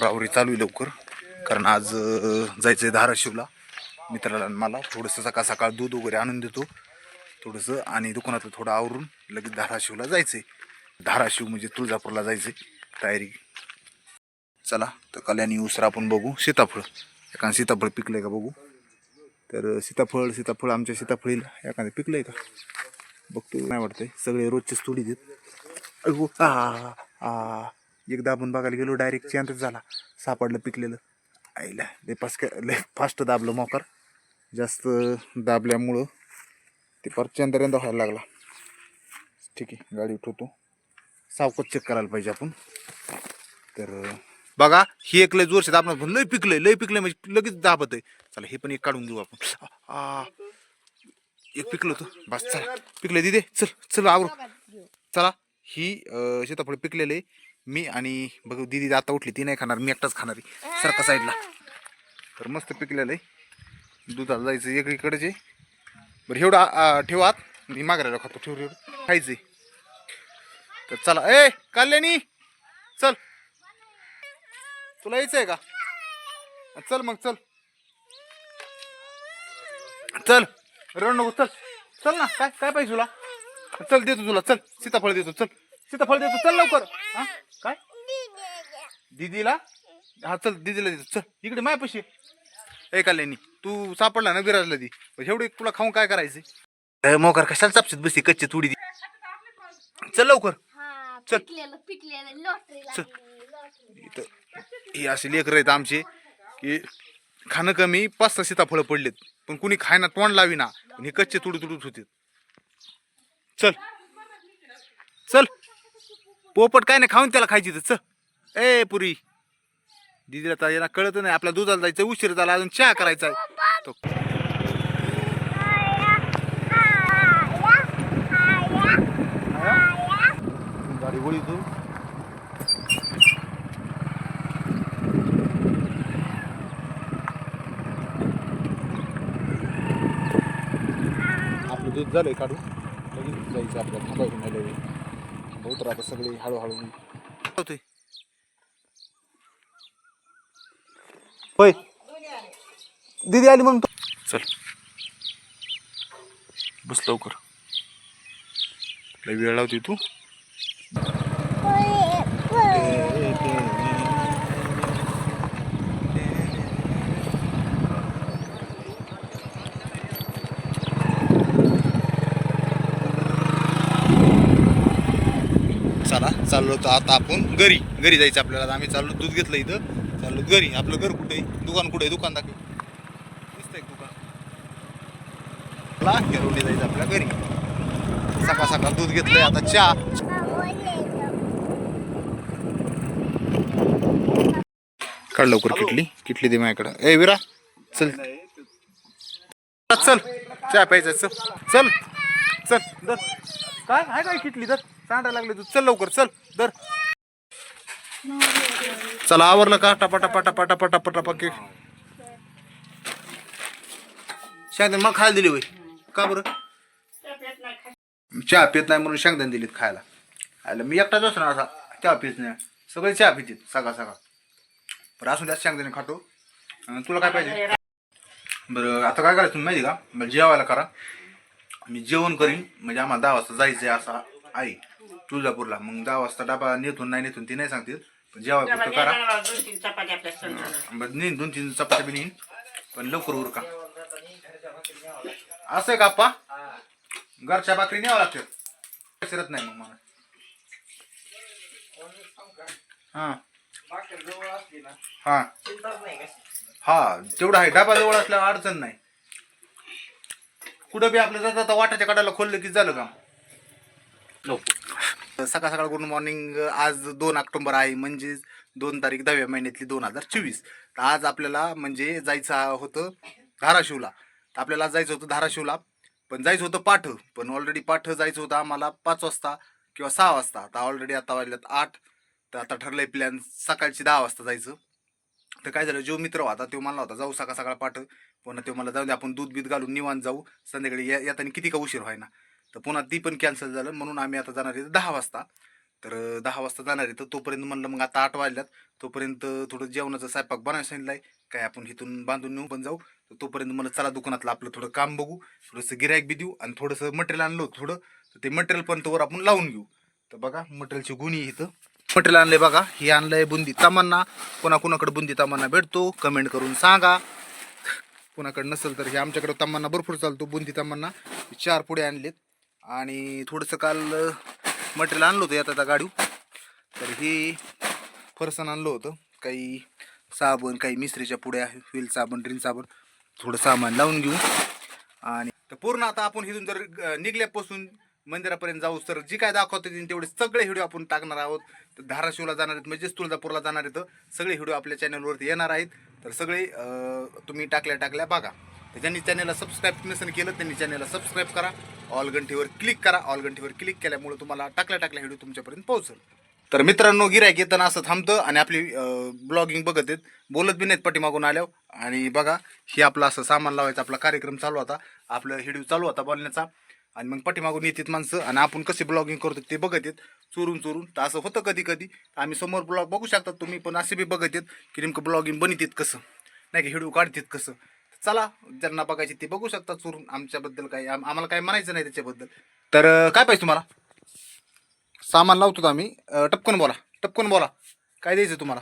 आवरावरी चालू आहे लवकर. कारण आज जायचं आहे धाराशिवला. मित्राला मला थोडंसं सकाळ सकाळ दूध वगैरे आणून देतो. थोडंसं आणि दुकानातलं थोडं आवरून लगेच धाराशिवला जायचं आहे धाराशिव म्हणजे तुळजापूरला जायचं आहे तयारी. चला तर कल्याणी उसरा आपण बघू. सीताफळ. एखादं सीताफळ पिकलं आहे का बघू? तर सीताफळ सीताफळ आमच्या सीताफळीला. एखादं पिकलं आहे का? बघतो. नाही वाटतंय. सगळे रोजचेच थोडी देत आ आ. एक दाबून बघायला गेलो डायरेक्ट चॅनच झाला. सापडलं पिकलेलं. आईला लय पास लय फास्ट दाबलं मोकार. जास्त दाबल्यामुळं ते परत चंद्रयंदा व्हायला लागला. ठीक आहे गाडी उठवतो सावकत चेक करायला पाहिजे आपण. तर बघा हे एक लय जोरशे दाबणार पण लय पिकलंय लय पिकलंय म्हणजे लगेच दाबत आहे चला हे पण एक काढून घेऊ आपण. आ, एक पिकलं होतं. बस चला. पिकलं दिदे चल चल आवरू चला ही अं, सीताफळ पिकलेले आहे. मी आणि बघ दिदी आता उठली ती नाही खाणार मी एकटाच खाणार आहे सारखा साईडला. तर मस्त पिकलेलं आहे. दुधाला जायचं एकीकडेच आहे. बरं एवढं ठेवा आत. मी मागरायला खातो ठेव ठेव खायचं तर चला ए काल्यानी चल. तुला यायचं आहे का? चल मग चल. चल रड नको चल. चल ना काय काय पाहिजे तुला? चल देतो तुला चल. सीताफळ देतो चल. सीताफळ देतो चल लवकर. हा? दीदीला? हा चल दीदीला देतो चल इकडे माय पशी. ए कल्याणी तू सापडला ना विराजला दी. एवढे तुला खाऊन काय करायचे? मोकार कशाला चापशीत बसती कच्ची तुडी दी. चल लवकर. हा चल. चल. ही असे लेकर आहेत आमचे की खाणं कमी पाच सहा सीताफळं पडलेत. पण कुणी खायना तोंड लावीना. पण हे कच्चे तुडू तुडूच होते. चल. चल. पोपट काय नाही खाऊन त्याला खायची तर ए पुरी. दिदीला तर यांना कळत नाही आपल्या दुधाला जायचं उशीर झाला अजून चहा करायचा आहे. तो गाडी वळी तू. आपलं दूध झालंय काढून लगेच जायचं आपल्याला थांबायचं नाही बहुत आता सगळे हळूहळू होतोय. होय. दीदी आली मग चल. बस लवकर. लय वेळ लावते तू. चला चाललो तर आता आपण घरी. घरी जायचं आपल्याला. आम्ही चाललो दूध घेतलं इथं. चाललो घरी. आपलं घर कुठे आहे? दुकान कुठे आहे? दुकान दाखव. दिसतंय दुकान? ला जायचं आपल्या घरी. सकाळ सकाळ दूध घेतलंय. आता चहा. काढ लवकर किटली. किटली दे माझ्याकडं. ए विरा चल. चल. चहा प्यायचा चल. चल. चल. दर काय? आहे काय किटली दर सांडायला लागले तू. चल लवकर चल दर चला आवरलं का? टपा टपा टपा टपा टपा टपा केक शेंगदाणे मला खायला दिली होय. का बरं? चहा पित नाही म्हणून शेंगदाणे दिलीत खायला. आयला मी एकटाच असतो ना असा चहा पित नाही. सगळे चहा पितील सकाळ सकाळ. बरं असून जास्त शेंगदाणे खातो. तुला काय पाहिजे? बरं आता काय करायचं तुम्ही माहिती का? जेवायला करा. मी जेवण करीन. म्हणजे आम्हाला दहा वाजता जायचं आहे असा. आहे तुळजापूरला. मग दहा वाजता डबा नेतून नाही नेतून ती नाही सांगतील. पण पुरतं करा. दोन तीन चपाती आपल्या संसाराला. बरं नेईन दोन तीन चपात्या बी नेईन पण लवकर उरका. असं आहे का आप्पा? घरच्या भाकरी न्यावं लागतात शिरत नाही मग मला. हा. हा. हा तेवढं आहे. डबा जवळ असल्यावर अडचण नाही. कुठं बी आपलं जाता वाटाच्या कडाला खोललं की झालं का सकाळ सकाळ गुड मॉर्निंग. आज दोन ऑक्टोबर आहे म्हणजे दोन तारीख दहाव्या महिन्यातली दोन हजार चोवीस. तर आज आपल्याला म्हणजे जायचं होतं धाराशिवला. तर आपल्याला जायचं होतं धाराशिवला. पण जायचं होतं पाठ पण ऑलरेडी पाठ जायचं होतं आम्हाला पाच वाजता किंवा सहा वाजता. आता ऑलरेडी आता वाजल्यात आठ. तर आता ठरलंय प्लॅन सकाळची दहा वाजता जायचं. तर काय झालं जो मित्र होता तो म्हणला होता जाऊ सकाळ सकाळ पाठ. पुन्हा तो मला जाऊ दे आपण दूध बीत घालून निवांत जाऊ. संध्याकाळी या- येताना किती का उशीर व्हायना. तर पुन्हा ती पण कॅन्सल झालं. म्हणून आम्ही आता जाणार आहे दहा वाजता. तर दहा वाजता जाणार आहे तर तोपर्यंत म्हणलं मग आता आठ वाजल्यात. तोपर्यंत थोडं जेवणाचा स्वयंपाक बनायला सांगितलं आहे काय आपण इथून बांधून नेऊ पण जाऊ. तर तोपर्यंत मला चला दुकानातलं आपलं थोडं काम बघू. थोडंसं गिरायक बी देऊ आणि थोडंसं मटेरियल आणलं होतं थोडं. तर ते मटेरियल पण तोवर आपण लावून घेऊ. तर बघा मटेरियलची गुणी इथं. मटेरियल आणलंय बघा. हे आणलंय बुंदी तमन्ना. कोणा कोणाकडे बुंदी तमन्ना भेटतो कमेंट करून सांगा. कोणाकडे नसेल तर हे आमच्याकडे तमन्ना भरपूर चालतो बुंदी तमन्ना. चार पुढे आणलेत. आणि थोडंसं काल मटेरियल आणलं होतं आता गाडी तर ही फरसाण आणलं होतं. काही साबण काही मिस्त्रीच्या पुड्या व्हील साबण ड्रिल साबण थोडं सामान लावून घेऊ. आणि तर पूर्ण आता आपण इथून जर निघल्यापासून मंदिरापर्यंत जाऊ तर जी काय दाखवत येतील तेवढे सगळे व्हिडिओ आपण टाकणार आहोत. तर धाराशिवला जाणार आहेत म्हणजेच तुळजापूरला जाणार आहेत. सगळे व्हिडिओ आपल्या चॅनलवरती येणार आहेत. तर सगळे तुम्ही टाकल्या टाकल्या बघा. तर ज्यांनी चॅनलला सबस्क्राईब नसेल केलं त्यांनी चॅनलला सबस्क्राईब करा. ऑल घंटीवर क्लिक करा. ऑल घंटीवर क्लिक केल्यामुळे तुम्हाला टाकल्या टाकल्या व्हिडिओ तुमच्यापर्यंत पोहोचेल. तर मित्रांनो गिरायक येताना असं थांबतं आणि आपली ब्लॉगिंग बघत आहेत. बोलत बी नाहीत पाठीमागून आल्यावर. आणि बघा हे आपलं असं सामान लावायचा आपला कार्यक्रम चालू होता. आपलं हिडिओ चालू होता बोलण्याचा. आणि मग पाठीमागून येतात माणसं. आणि आपण कसे ब्लॉगिंग करतो ते बघत आहेत. चोरून चोरून. तर असं होतं कधी कधी. आम्ही समोर ब्लॉग बघू शकतात तुम्ही पण असे बी बघत आहेत की नेमकं ब्लॉगिंग बनितात कसं? नाही की? व्हिडिओ काढतात कसं? चला ज्यांना बघायची ते बघू शकता चोरून. आमच्याबद्दल काही आम- आम्हाला काही म्हणायचं नाही त्याच्याबद्दल. तर अं, काय पाहिजे तुम्हाला? सामान लावतो आम्ही? अं, टपकन बोला टपकन बोला. काय द्यायचं तुम्हाला?